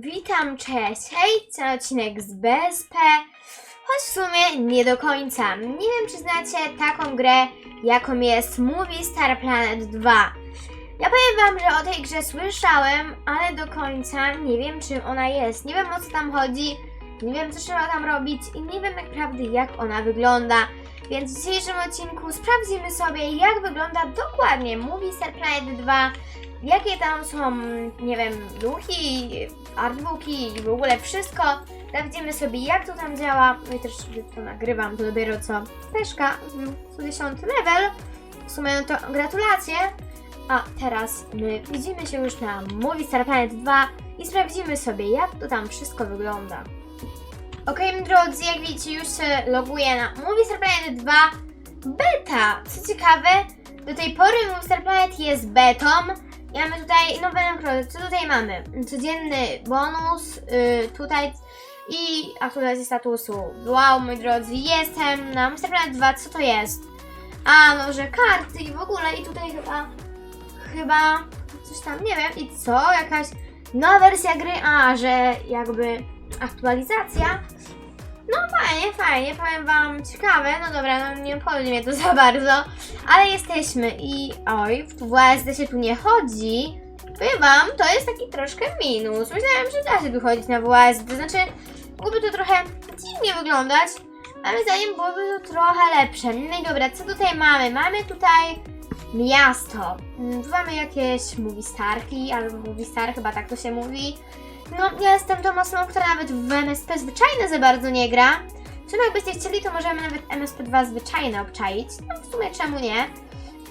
Witam, cześć, hej, cały odcinek z BSP, choć w sumie nie do końca. Nie wiem, czy znacie taką grę, jaką jest Movie Star Planet 2. Ja powiem wam, że o tej grze słyszałem, ale do końca nie wiem, czym ona jest. Nie wiem, o co tam chodzi, nie wiem, co trzeba tam robić i nie wiem naprawdę, jak ona wygląda. Więc w dzisiejszym odcinku sprawdzimy sobie, jak wygląda dokładnie Movie Star Planet 2, jakie tam są, nie wiem, duchy, artbooki i w ogóle wszystko. Sprawdzimy sobie, jak to tam działa. No i też to nagrywam, to dopiero co Peszka, 110 level. W sumie no to gratulacje. A teraz my widzimy się już na Movie Star Planet 2 i sprawdzimy sobie, jak to tam wszystko wygląda. Moi drodzy, jak widzicie, już się loguję na Movie Star Planet 2 beta. Co ciekawe, do tej pory Movie Star Planet jest betą. I mamy tutaj nowe nagrody. Co tutaj mamy? Codzienny bonus, yy, tutaj i aktualizacja statusu. Wow, moi drodzy, jestem na Star Planet 2. Co to jest? A, no, że karty i w ogóle i tutaj chyba, chyba coś tam, nie wiem. I co? Jakaś nowa wersja gry? A, że jakby aktualizacja. No fajnie, fajnie, powiem wam, ciekawe, no dobra, no nie obchodzi mnie to za bardzo, ale jesteśmy i oj, w WSD się tu nie chodzi. Powiem wam, to jest taki troszkę minus. Myślałem, że da się tu chodzić na WSD, to znaczy mogłoby to trochę dziwnie wyglądać, ale zdaniem byłoby to trochę lepsze. No i dobra, co tutaj mamy? Mamy tutaj miasto. Mm, Tu mamy jakieś movie starki, albo movie star, chyba tak to się mówi. No, ja jestem tą osobą, która nawet w MSP zwyczajne za bardzo nie gra. W sumie jakbyście chcieli, to możemy nawet MSP2 zwyczajne obczaić. No, w sumie czemu nie?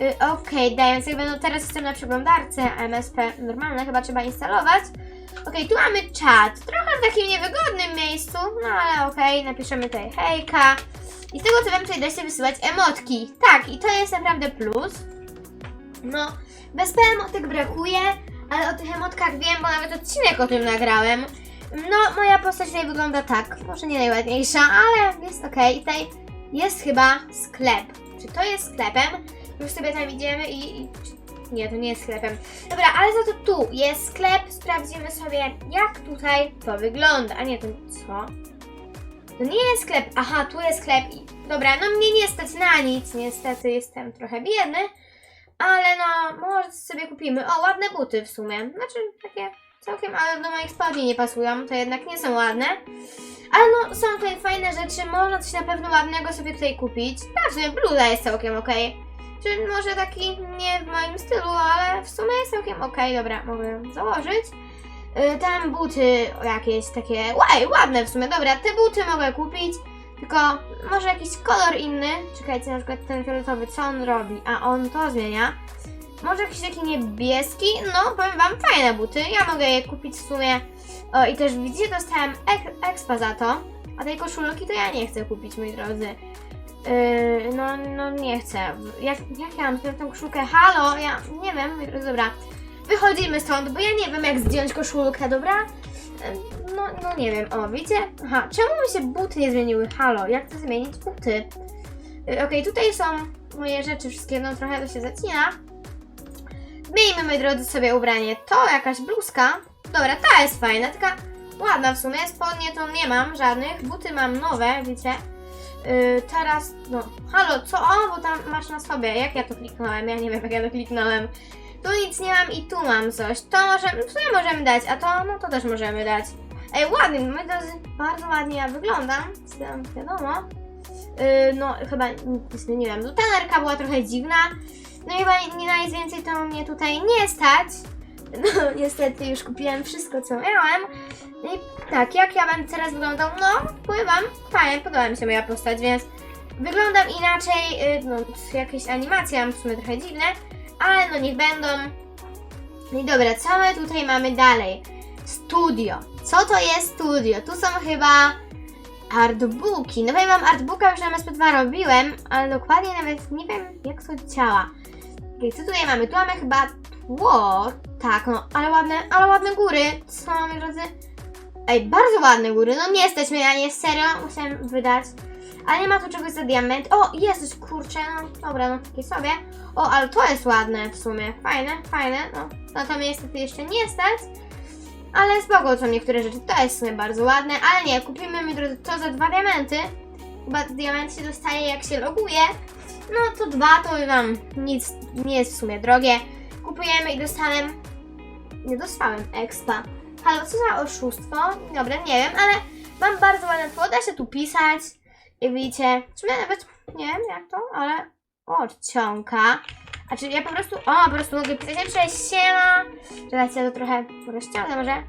Y, Okej, dając jakby, no teraz jestem na przeglądarce, a MSP normalne chyba trzeba instalować. Okej, tu mamy czat. Trochę w takim niewygodnym miejscu, no ale okej, napiszemy tutaj hejka. I z tego co wiem, tutaj da się wysyłać emotki. Tak, i to jest naprawdę plus. No, bez emotek brakuje, ale o tych emotkach wiem, bo nawet odcinek o tym nagrałem. No, moja postać tutaj wygląda tak. Może nie najładniejsza, ale jest okej. Tutaj jest chyba sklep. Czy to jest sklepem? Już sobie tam idziemy i... i... Nie, to nie jest sklepem. Dobra, ale za to tu jest sklep. Sprawdzimy sobie, jak tutaj to wygląda. A nie, to co? To nie jest sklep. Aha, tu jest sklep. I... Dobra, no mnie nie stać na nic. Niestety jestem trochę biedny. Ale no, może sobie kupimy. O, ładne buty w sumie. Znaczy, takie całkiem, ale do moich spodni nie pasują. To jednak nie są ładne. Ale no, są tutaj fajne rzeczy. Można coś na pewno ładnego sobie tutaj kupić. Tak, w sumie bluza jest całkiem okej. Czy może taki nie w moim stylu, ale w sumie jest całkiem okej. Dobra, mogę założyć. Yy, tam buty jakieś takie, łaj, ładne w sumie. Dobra, te buty mogę kupić. Tylko może jakiś kolor inny. Czekajcie, na przykład ten fioletowy, co on robi? A on to zmienia. Może jakiś taki niebieski? No, powiem wam, fajne buty. Ja mogę je kupić w sumie. O, i też widzicie, dostałem ek expa za to. A tej koszulki to ja nie chcę kupić, moi drodzy. Yy, no, no nie chcę. Jak, jak ja mam tę koszulkę? Halo, ja nie wiem, dobra. Wychodzimy stąd, bo ja nie wiem jak zdjąć koszulkę, dobra? No, no nie wiem, o widzicie? Aha, czemu mi się buty nie zmieniły? Halo, jak to zmienić buty? Yy, Okej, tutaj są moje rzeczy wszystkie, no trochę to się zacina. Zmienimy, moi drodzy, sobie ubranie. To jakaś bluzka. Dobra, ta jest fajna, taka ładna w sumie. Spodnie to nie mam żadnych. Buty mam nowe, wiecie. Yy, teraz, no, halo, co? O, bo tam masz na sobie. Jak ja to kliknąłem? Ja nie wiem, jak ja to kliknąłem. Tu nic nie mam i tu mam coś. To możemy, w sumie możemy dać, a to, no to też możemy dać. Ej, ładnie, moi drodzy, bardzo ładnie ja wyglądam. Wiadomo. Yy, no, chyba, nic nie wiem, tanerka była trochę dziwna. No i chyba nie na nic więcej to mnie tutaj nie stać. No, niestety już kupiłem wszystko, co miałem. No I tak, jak ja będę teraz wyglądał? No, powiem wam, fajnie, podoba mi się moja postać, więc wyglądam inaczej, yy, no, jakieś animacje mam w sumie trochę dziwne, ale no niech będą. No i dobra, co my tutaj mamy dalej? Studio. Co to jest studio? Tu są chyba artbooki. No powiem wam, artbooka już na MSP2 robiłem, ale dokładnie nawet nie wiem, jak to działa. Okej, co tutaj mamy? Tu mamy chyba tło. Tak, no, ale ładne, ale ładne góry. Co mamy, drodzy? Ej, bardzo ładne góry. No nie jesteśmy, ja nie, serio, musiałem wydać. Ale nie ma tu czegoś za diament. O, jest kurczę, no dobra, no takie sobie. O, ale to jest ładne w sumie. Fajne, fajne, no. No to mnie niestety jeszcze nie stać. ale spoko są niektóre rzeczy, to jest w sumie bardzo ładne, ale nie, kupimy mi drodzy to za dwa diamenty. Chyba diament się dostaje jak się loguje. No to dwa to wam nic nie jest w sumie drogie. Kupujemy i dostanę. Nie dostałem expa. Halo, co za oszustwo? Dobra, nie wiem, ale mam bardzo ładne tło, da się tu pisać. Jak widzicie, czy ja nawet nie wiem jak to, ale o, czcionka. A czy ja po prostu, o, po prostu mogę pisać, cześć, siema. Czekajcie, ja to trochę rozciągnę może.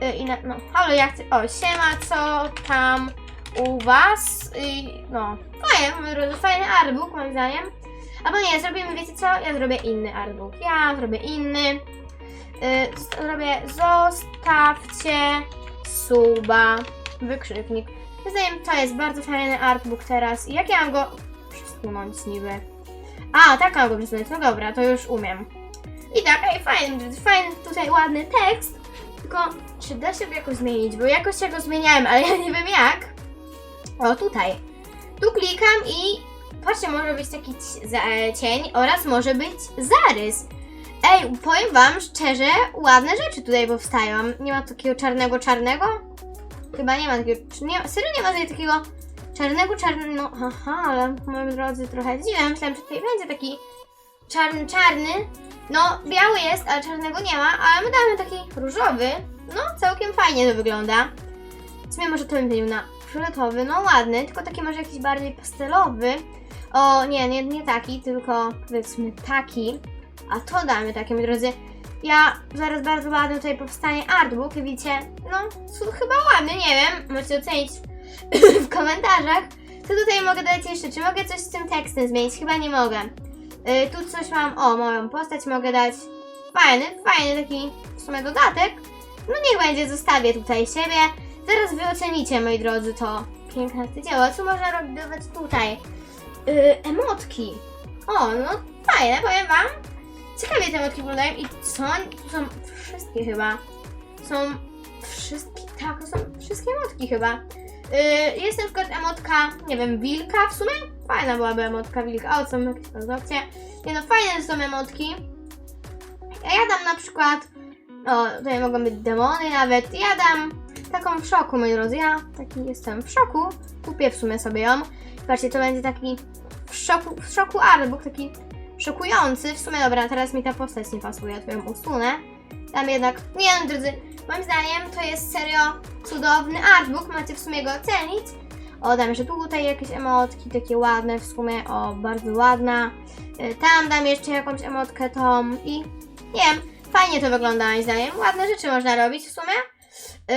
Yy, i na, no, halo, ja chcę, o, siema, co tam u was? Yy, no, fajnie, fajny artbook moim zdaniem. Albo nie, zrobimy, wiecie co, ja zrobię inny artbook, ja zrobię inny. Yy, zrobię, zostawcie suba, wykrzyknik. Zdaniem to jest bardzo fajny artbook teraz. I jak ja mam go przesunąć niby? A, tak mam go przesunąć, no dobra, to już umiem. I tak, ej, fajny, fajny tutaj ładny tekst. Tylko, czy da się go jakoś zmienić? Bo jakoś ja go zmieniałem, ale ja nie wiem jak. O, tutaj. Tu klikam i patrzcie, może być taki e, cień oraz może być zarys. Ej, powiem wam szczerze, ładne rzeczy tutaj powstają. Nie ma takiego czarnego, czarnego? Chyba nie ma takiego, nie, serio nie ma takiego czarnego, czarnego, no aha, ale moi drodzy, trochę dziwne. Myślałam, że tutaj będzie taki czarny, czarny. No, biały jest, ale czarnego nie ma, ale my damy taki różowy. No, całkiem fajnie to wygląda. W sumie może to bym zmienił na fioletowy, no ładny, tylko taki może jakiś bardziej pastelowy. O, nie, nie, nie taki, tylko powiedzmy taki. A to damy takie, moi drodzy. Ja zaraz bardzo ładny tutaj powstanie artbook, widzicie. No, chyba ładny, nie wiem, możecie ocenić w komentarzach. Co tutaj mogę dać jeszcze? Czy mogę coś z tym tekstem zmienić? Chyba nie mogę. Y, tu coś mam, o, moją postać mogę dać. Fajny, fajny taki w sumie dodatek. No niech będzie, zostawię tutaj siebie. Zaraz wy ocenicie, moi drodzy, to piękne to dzieło. Co można robić tutaj? Yy, emotki. O, no fajne, powiem wam. Ciekawie te emotki wyglądają i są, są wszystkie chyba. Są wszystkie, tak, są wszystkie emotki chyba. Yy, jest na przykład emotka, nie wiem, wilka w sumie. Fajna byłaby emotka wilka. O, są jakieś paznokcie. Nie no, fajne są emotki. Ja dam na przykład, o, tutaj mogą być demony nawet. Ja dam taką w szoku, moi drodzy. Ja taki jestem w szoku. Kupię w sumie sobie ją. Zobaczcie, to będzie taki w szoku, w szoku artbook, taki szokujący. W sumie, dobra, teraz mi ta postać nie pasuje, to ją usunę. Dam jednak, nie no, drodzy, moim zdaniem to jest serio cudowny artbook, macie w sumie go ocenić. O, dam jeszcze tutaj jakieś emotki, takie ładne w sumie, o, bardzo ładna. Y, Tam dam jeszcze jakąś emotkę tą i nie wiem, fajnie to wygląda moim zdaniem. Ładne rzeczy można robić w sumie.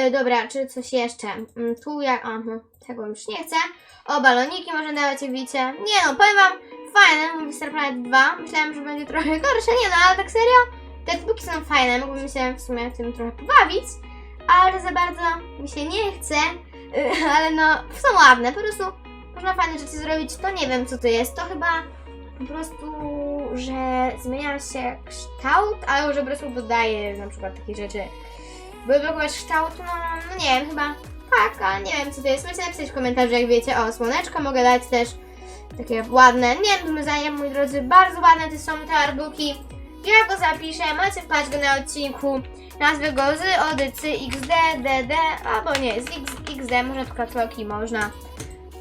Y, dobra, czy coś jeszcze? Mm, tu jak, aha, tego już nie chcę. O, baloniki można dawać, jak widzicie. Nie no, powiem wam, fajne, mówi Star Planet 2. Myślałam, że będzie trochę gorsze, nie no, ale tak serio. Te booki są fajne, mógłbym się w sumie tym trochę pobawić, ale za bardzo mi się nie chce. Ale no, są ładne, po prostu można fajne rzeczy zrobić. To nie wiem, co to jest. To chyba po prostu, że zmienia się kształt, albo że po prostu dodaje na przykład takie rzeczy. By blokować kształt, no, no nie wiem, chyba tak, ale nie wiem co to jest. Możecie napisać w komentarzu, jak wiecie. O, słoneczko mogę dać też. Takie ładne. Nie wiem, zdaniem, moi drodzy, bardzo ładne te są te artbooki. Ja go zapiszę, macie wpaść go na odcinku. Nazwę go z Odycy XD, DD, albo nie, z X, XD, może tylko kroki można.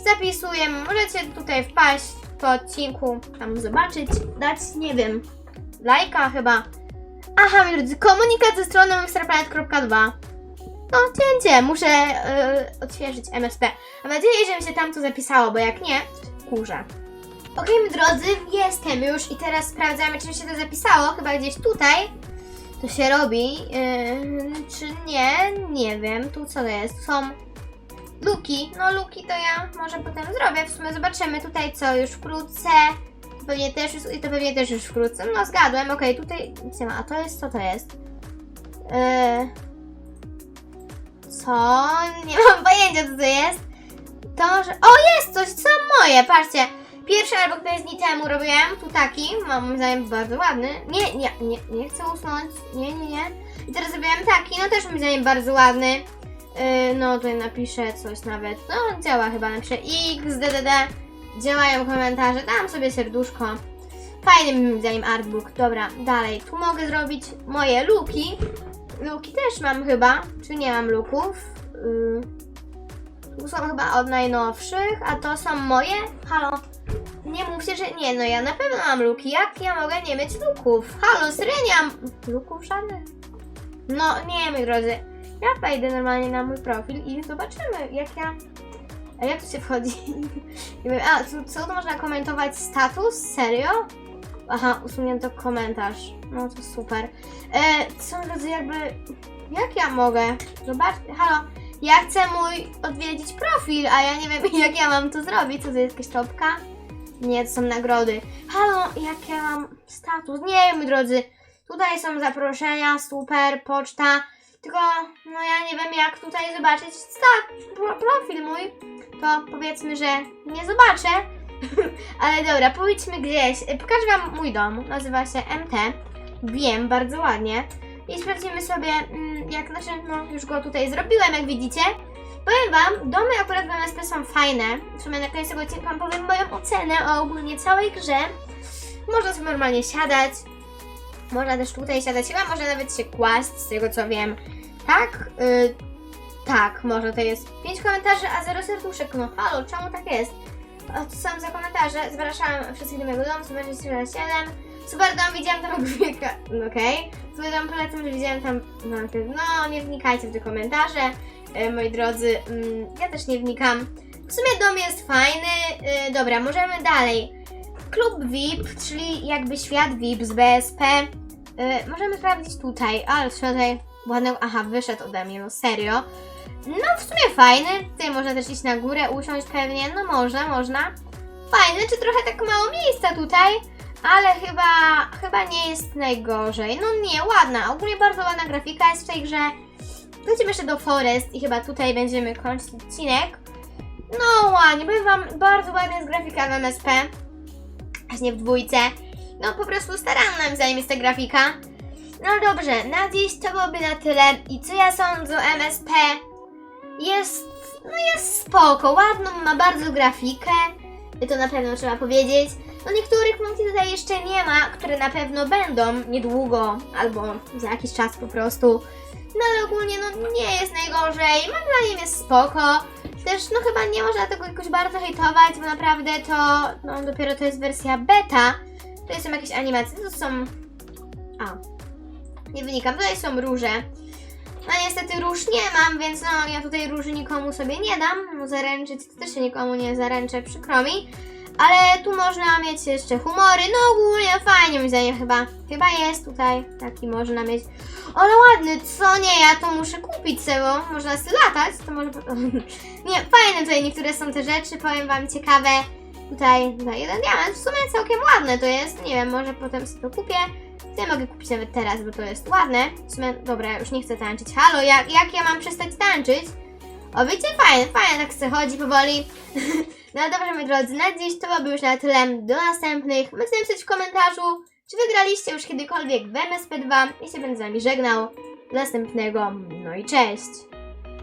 Zapisuję, możecie tutaj wpaść po odcinku, tam zobaczyć, dać, nie wiem, lajka chyba. Aha, moi drodzy, komunikat ze stroną extraplanet.2. No, cięcie, muszę yy, odświeżyć MSP. Mam nadzieję, że mi się tam to zapisało, bo jak nie, kurze. Okej, drodzy, jestem już i teraz sprawdzamy, czy mi się to zapisało. Chyba gdzieś tutaj to się robi. Yy, czy nie? Nie wiem. Tu co to jest? Są luki. No, luki to ja może potem zrobię. W sumie zobaczymy tutaj co już wkrótce. To pewnie też już, i to pewnie też już wkrótce. No, zgadłem. Okej, tutaj nic nie ma. A to jest, co to jest? Yy, co? Nie mam pojęcia, co to jest. To może... O, jest coś, co moje, patrzcie. Pierwszy album 5 dni temu robiłem, tu taki, mam moim zdaniem bardzo ładny. Nie, nie, nie, nie chcę usunąć, nie, nie, nie. I teraz zrobiłem taki, no też moim zdaniem bardzo ładny. Yy, no tutaj napiszę coś nawet, no działa chyba, napiszę XDDD. Działają komentarze, dam sobie serduszko. Fajny moim zdaniem artbook, dobra, dalej. Tu mogę zrobić moje luki. luki też mam chyba, czy nie mam luków? Yy, są chyba od najnowszych, a to są moje? Halo? Nie mówcie, że nie, no ja na pewno mam luki. Jak ja mogę nie mieć luków? Halo, serio nie mam luków żadnych? No nie, moi drodzy. Ja wejdę normalnie na mój profil i zobaczymy, jak ja... A jak tu się wchodzi? Wiem, a, co, tu można komentować? Status? Serio? Aha, usunięto komentarz. No to super. E, co drodzy, jakby... Jak ja mogę? Zobaczcie, halo. Ja chcę mój odwiedzić profil, a ja nie wiem, jak ja mam to zrobić. Co to jest jakaś topka? Nie, to są nagrody. Halo, jak ja mam status? Nie wiem, drodzy. Tutaj są zaproszenia, super, poczta. Tylko, no ja nie wiem, jak tutaj zobaczyć pro, profil mój. To powiedzmy, że nie zobaczę. Ale dobra, pójdźmy gdzieś. Pokażę Wam mój dom. Nazywa się MT. Wiem, bardzo ładnie. I sprawdzimy sobie, mm, jak, znaczy, no już go tutaj zrobiłem, jak widzicie. Powiem Wam, domy akurat w MSP są fajne. W sumie na koniec tego odcinka Wam powiem moją ocenę o ogólnie całej grze. Można sobie normalnie siadać. Można też tutaj siadać. Chyba można nawet się kłaść, z tego co wiem. Tak? Y, tak, może to jest 5 komentarzy, a 0 serduszek. No halo, czemu tak jest? A co są za komentarze? Zapraszam wszystkich do mojego domu, super 7. Super dom, widziałam tam ogólnie... no Okej. Super dom, polecam, że widziałam tam... No, no, nie wnikajcie w te komentarze, e, moi drodzy. Mm, ja też nie wnikam. W sumie dom jest fajny. E, dobra, możemy dalej. Klub VIP, czyli jakby świat VIP z BSP. E, możemy sprawdzić tutaj, ale tutaj ładnego... Aha, wyszedł ode mnie, no serio. No w sumie fajny. Tutaj można też iść na górę, usiąść pewnie. No można, można. Fajny, czy trochę tak mało miejsca tutaj, ale chyba, chyba nie jest najgorzej. No nie, ładna. Ogólnie bardzo ładna grafika jest w tej grze. Lecimy jeszcze do Forest i chyba tutaj będziemy kończyć odcinek. No ładnie, powiem wam, bardzo ładna jest grafika w MSP. Właśnie w dwójce. No po prostu staranna moim zdaniem jest ta grafika. No dobrze, na dziś to byłoby na tyle. I co ja sądzę o MSP? Jest, no jest spoko, ładną ma bardzo grafikę. To na pewno trzeba powiedzieć. No niektórych funkcji tutaj jeszcze nie ma, które na pewno będą niedługo, albo za jakiś czas po prostu. No ale ogólnie no nie jest najgorzej, moim zdaniem jest spoko. Też no chyba nie można tego jakoś bardzo hejtować, bo naprawdę to, no dopiero to jest wersja beta. To są jakieś animacje, to są... A, nie wynikam, tutaj są róże. No niestety róż nie mam, więc no ja tutaj róży nikomu sobie nie dam. No zaręczyć to też się nikomu nie zaręczę, przykro mi. Ale tu można mieć jeszcze humory, no ogólnie fajnie moim zdaniem chyba. Chyba jest tutaj taki można mieć. Ale ładny, co nie, ja to muszę kupić sobie, bo można sobie latać, to może... nie, fajne tutaj niektóre są te rzeczy, powiem wam, ciekawe. Tutaj, tutaj jeden diament, w sumie całkiem ładne to jest, nie wiem, może potem sobie to kupię. Ja mogę kupić nawet teraz, bo to jest ładne. W sumie, dobra, już nie chcę tańczyć. Halo, jak, jak ja mam przestać tańczyć? O, wiecie, fajnie, fajnie tak se chodzi powoli. no dobrze, moi drodzy, na dziś to byłoby już na tyle. Do następnych. Możecie napisać w komentarzu, czy wygraliście już kiedykolwiek w MSP2. Ja się będę z wami żegnał. Do następnego, no i cześć!